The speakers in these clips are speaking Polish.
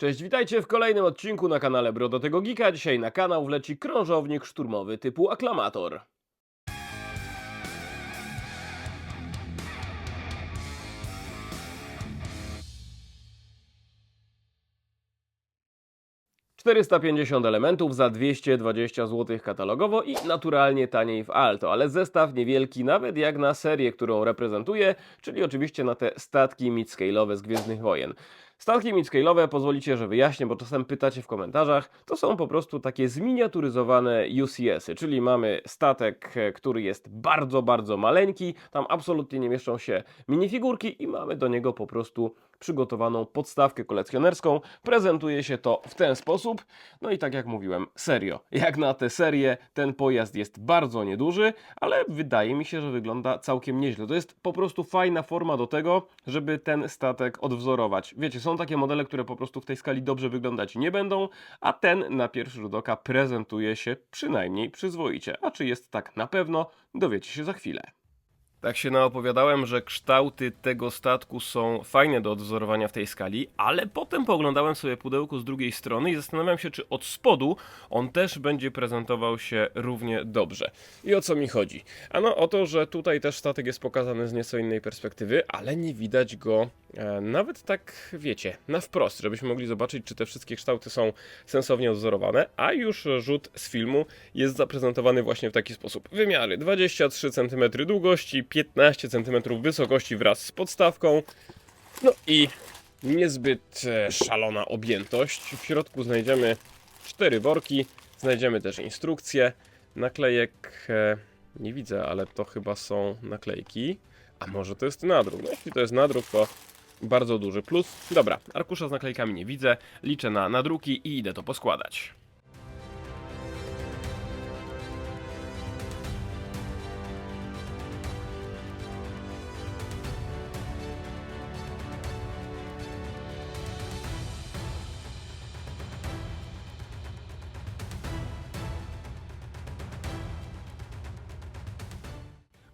Cześć, witajcie w kolejnym odcinku na kanale Brodotego Geeka. Dzisiaj na kanał wleci krążownik szturmowy typu Aklamator. ...450 elementów za 220 zł katalogowo i naturalnie taniej w Alto, ale zestaw niewielki nawet jak na serię, którą reprezentuję, czyli oczywiście na te statki mid-scale'owe z Gwiezdnych Wojen. Statki midscale'owe, pozwolicie, że wyjaśnię, bo czasem pytacie w komentarzach, to są po prostu takie zminiaturyzowane UCS-y, czyli mamy statek, e, który jest bardzo, bardzo maleńki, tam absolutnie nie mieszczą się minifigurki i mamy do niego po prostu przygotowaną podstawkę kolekcjonerską. Prezentuje się to w ten sposób. No i tak jak mówiłem, serio, jak na tę serię, ten pojazd jest bardzo nieduży, ale wydaje mi się, że wygląda całkiem nieźle. To jest po prostu fajna forma do tego, żeby ten statek odwzorować. Wiecie, są takie modele, które po prostu w tej skali dobrze wyglądać nie będą, a ten na pierwszy rzut oka prezentuje się przynajmniej przyzwoicie. A czy jest tak na pewno, dowiecie się za chwilę. Tak się naopowiadałem, że kształty tego statku są fajne do odwzorowania w tej skali, ale potem pooglądałem sobie pudełko z drugiej strony i zastanawiam się, czy od spodu on też będzie prezentował się równie dobrze. I o co mi chodzi? Ano o to, że tutaj też statek jest pokazany z nieco innej perspektywy, ale nie widać go e, nawet tak, wiecie, na wprost, żebyśmy mogli zobaczyć, czy te wszystkie kształty są sensownie odwzorowane, a już rzut z filmu jest zaprezentowany właśnie w taki sposób. Wymiary 23 cm długości, 15 cm wysokości wraz z podstawką. No i niezbyt e, szalona objętość. W środku znajdziemy cztery worki, znajdziemy też instrukcje. Naklejek e, nie widzę, ale to chyba są naklejki. A może to jest nadruk? No jeśli to jest nadruk, to bardzo duży plus. Dobra, arkusza z naklejkami nie widzę. Liczę na nadruki i idę to poskładać.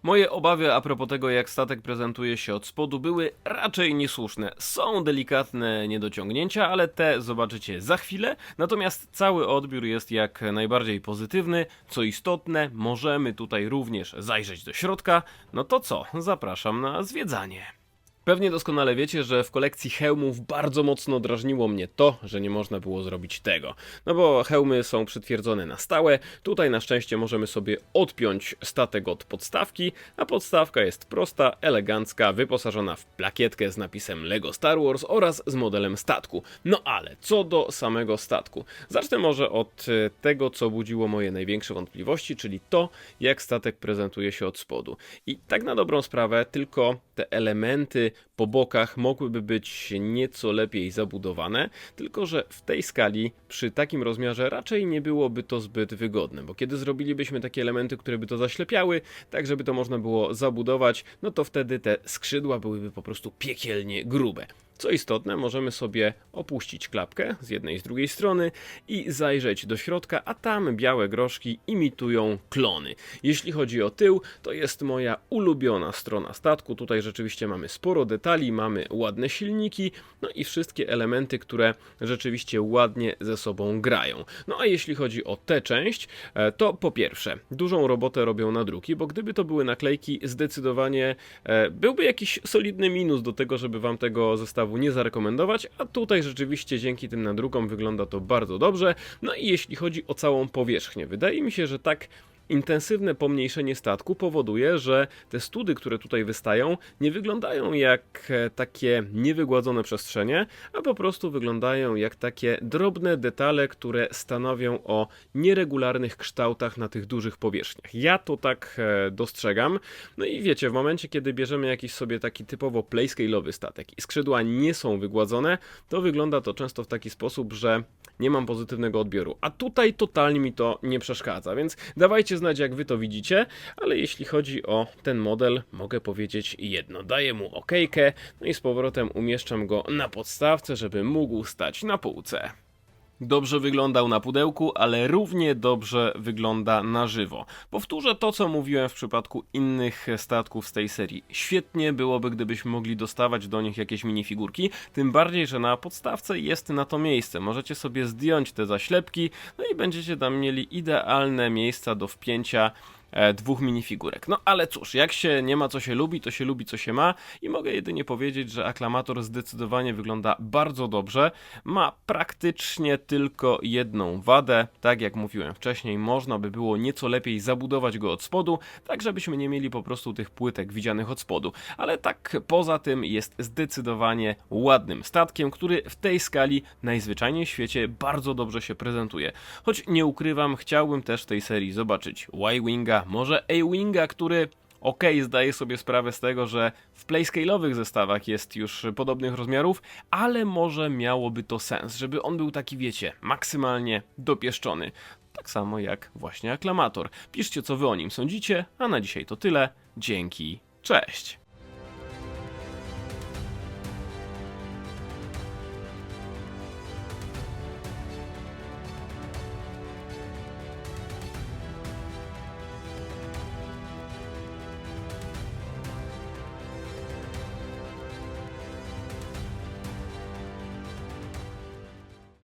Moje obawy a propos tego, jak statek prezentuje się od spodu, były raczej niesłuszne. Są delikatne niedociągnięcia, ale te zobaczycie za chwilę. Natomiast cały odbiór jest jak najbardziej pozytywny. Co istotne, możemy tutaj również zajrzeć do środka. No to co? Zapraszam na zwiedzanie. Pewnie doskonale wiecie, że w kolekcji hełmów bardzo mocno drażniło mnie to, że nie można było zrobić tego. No bo hełmy są przytwierdzone na stałe, tutaj na szczęście możemy sobie odpiąć statek od podstawki, a podstawka jest prosta, elegancka, wyposażona w plakietkę z napisem LEGO Star Wars oraz z modelem statku. No ale co do samego statku. Zacznę może od e, tego, co budziło moje największe wątpliwości, czyli to, jak statek prezentuje się od spodu. I tak na dobrą sprawę, tylko te elementy po bokach mogłyby być nieco lepiej zabudowane, tylko że w tej skali, przy takim rozmiarze, raczej nie byłoby to zbyt wygodne, bo kiedy zrobilibyśmy takie elementy, które by to zaślepiały, tak żeby to można było zabudować, no to wtedy te skrzydła byłyby po prostu piekielnie grube. Co istotne, możemy sobie opuścić klapkę z jednej i z drugiej strony i zajrzeć do środka, a tam białe groszki imitują klony. Jeśli chodzi o tył, to jest moja ulubiona strona statku. Tutaj rzeczywiście mamy sporo detali, mamy ładne silniki, no i wszystkie elementy, które rzeczywiście ładnie ze sobą grają. No a jeśli chodzi o tę część, e, to po pierwsze, dużą robotę robią nadruki, bo gdyby to były naklejki, zdecydowanie e, byłby jakiś solidny minus do tego, żeby wam tego zestawu nie zarekomendować, a tutaj rzeczywiście dzięki tym nadrukom wygląda to bardzo dobrze. No i jeśli chodzi o całą powierzchnię, wydaje mi się, że tak Intensywne pomniejszenie statku powoduje, że te study, które tutaj wystają, nie wyglądają jak e, takie niewygładzone przestrzenie, a po prostu wyglądają jak takie drobne detale, które stanowią o nieregularnych kształtach na tych dużych powierzchniach. Ja to tak e, dostrzegam. No i wiecie, w momencie, kiedy bierzemy jakiś sobie taki typowo playscale'owy statek i skrzydła nie są wygładzone, to wygląda to często w taki sposób, że nie mam pozytywnego odbioru. A tutaj totalnie mi to nie przeszkadza, więc dawajcie znać, jak wy to widzicie, ale jeśli chodzi o ten model, mogę powiedzieć jedno. Daję mu okejkę, no i z powrotem umieszczam go na podstawce, żeby mógł stać na półce. Dobrze wyglądał na pudełku, ale równie dobrze wygląda na żywo. Powtórzę to, co mówiłem w przypadku innych statków z tej serii. Świetnie byłoby, gdybyśmy mogli dostawać do nich jakieś minifigurki, tym bardziej, że na podstawce jest na to miejsce. Możecie sobie zdjąć te zaślepki, no i będziecie tam mieli idealne miejsca do wpięcia dwóch minifigurek. No ale cóż, jak się nie ma co się lubi, to się lubi co się ma i mogę jedynie powiedzieć, że Aklamator zdecydowanie wygląda bardzo dobrze. Ma praktycznie tylko jedną wadę, tak jak mówiłem wcześniej, można by było nieco lepiej zabudować go od spodu, tak żebyśmy nie mieli po prostu tych płytek widzianych od spodu. Ale tak poza tym jest zdecydowanie ładnym statkiem, który w tej skali najzwyczajniej w świecie bardzo dobrze się prezentuje. Choć nie ukrywam, chciałbym też w tej serii zobaczyć Y-Winga, może A-Winga, który Okej, zdaję sobie sprawę z tego, że w playscale'owych zestawach jest już podobnych rozmiarów, ale może miałoby to sens, żeby on był taki, wiecie, maksymalnie dopieszczony. Tak samo jak właśnie aklamator. Piszcie, co wy o nim sądzicie, a na dzisiaj to tyle. Dzięki, cześć!